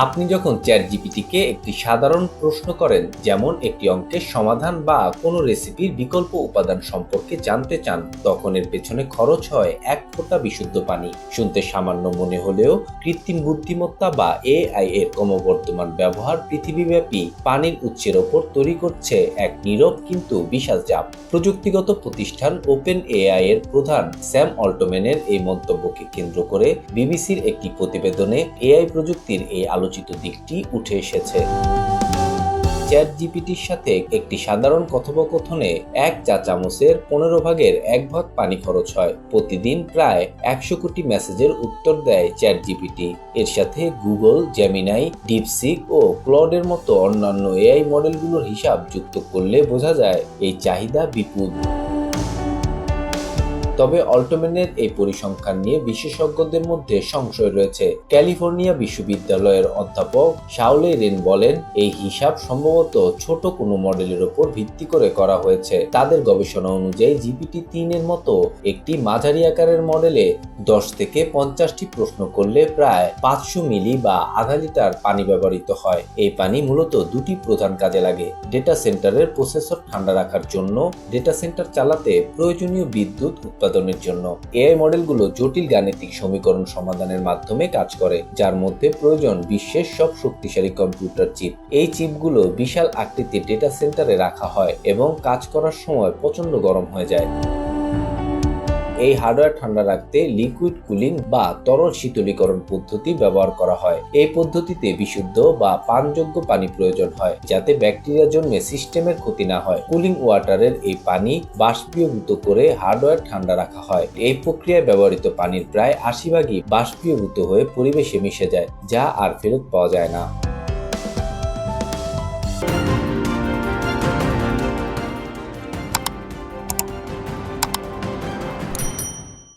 আপনি যখন চ্যাট জিপিটিকে একটি সাধারণ প্রশ্ন করেন, যেমন একটি অঙ্কের সমাধান বা কোনো রেসিপির বিকল্প উপাদান সম্পর্কে জানতে চান, তখন এর পেছনে খরচ হয় এক ফোঁটা বিশুদ্ধ পানি। শুনতে সামান্য মনে হলেও কৃত্রিম বুদ্ধিমত্তা বা এআই এর ক্রমবর্ধমান ব্যবহার পৃথিবীব্যাপী পানির উৎসের ওপর তৈরি করছে এক নীরব কিন্তু বিশাল চাপ। প্রযুক্তিগত প্রতিষ্ঠান ওপেন এআই এর প্রধান স্যাম অল্টোম্যানের এই মন্তব্যকে কেন্দ্র করে বিবিসির একটি প্রতিবেদনে এআই প্রযুক্তির এই আলোচিত দিকটি উঠে এসেছে। চ্যাট জিপিটির সাথে একটি সাধারণ কথোপকথনে এক চা চামচের পনেরো ভাগের এক ভাগ পানি খরচ হয়। প্রতিদিন প্রায় একশো কোটি মেসেজের উত্তর দেয় চ্যাট জিপিটি এর সাথে গুগল জেমিনাই ডিপসিক ও ক্লডের মতো অন্যান্য এআই মডেলগুলোর হিসাব যুক্ত করলে বোঝা যায়, এই চাহিদা বিপুল। তবে অল্টোম্যানের এই পরিসংখ্যান নিয়ে বিশেষজ্ঞদের মধ্যে সংশয় রয়েছে। ক্যালিফোর্নিয়া বিশ্ববিদ্যালয়ের অধ্যাপক শাওলে রেন বলেন, এই হিসাব সম্ভবত ছোট কোনো মডেলের উপর ভিত্তি করে করা হয়েছে। তাদের গবেষণা অনুযায়ী জিপিটি তিনের মতো একটি মাঝারি আকারের মডেলে দশ থেকে পঞ্চাশটি প্রশ্ন করলে প্রায় পাঁচশো মিলি বা আধা লিটার পানি ব্যবহৃত হয়। এই পানি মূলত দুটি প্রধান কাজে লাগে, ডেটা সেন্টারের প্রসেসর ঠান্ডা রাখার জন্য। ডেটা সেন্টার চালাতে প্রয়োজনীয় বিদ্যুৎ উৎপাদনের জন্য। এআই মডেলগুলো জটিল গাণিতিক সমীকরণ সমাধানের মাধ্যমে কাজ করে, যার মধ্যে প্রয়োজন বিশ্বের সব শক্তিশালী কম্পিউটার চিপ। এই চিপগুলো বিশাল আকৃতির ডেটা সেন্টারে রাখা হয় এবং কাজ করার সময় প্রচণ্ড গরম হয়ে যায়। এই হার্ডওয়্যার ঠান্ডা রাখতে লিকুইড কুলিং বা তরল শীতলীকরণ পদ্ধতি ব্যবহার করা হয়। এই পদ্ধতিতে বিশুদ্ধ বা পানযোগ্য পানি প্রয়োজন হয়, যাতে ব্যাকটেরিয়া জন্মে সিস্টেমের ক্ষতি না হয়। কুলিং ওয়াটারের এই পানি বাষ্পীয়ভূত করে হার্ডওয়্যার ঠান্ডা রাখা হয়। এই প্রক্রিয়ায় ব্যবহৃত পানির প্রায় আশি ভাগই বাষ্পীয়ভূত হয়ে পরিবেশে মিশে যায়, যা আর ফেরত পাওয়া যায় না।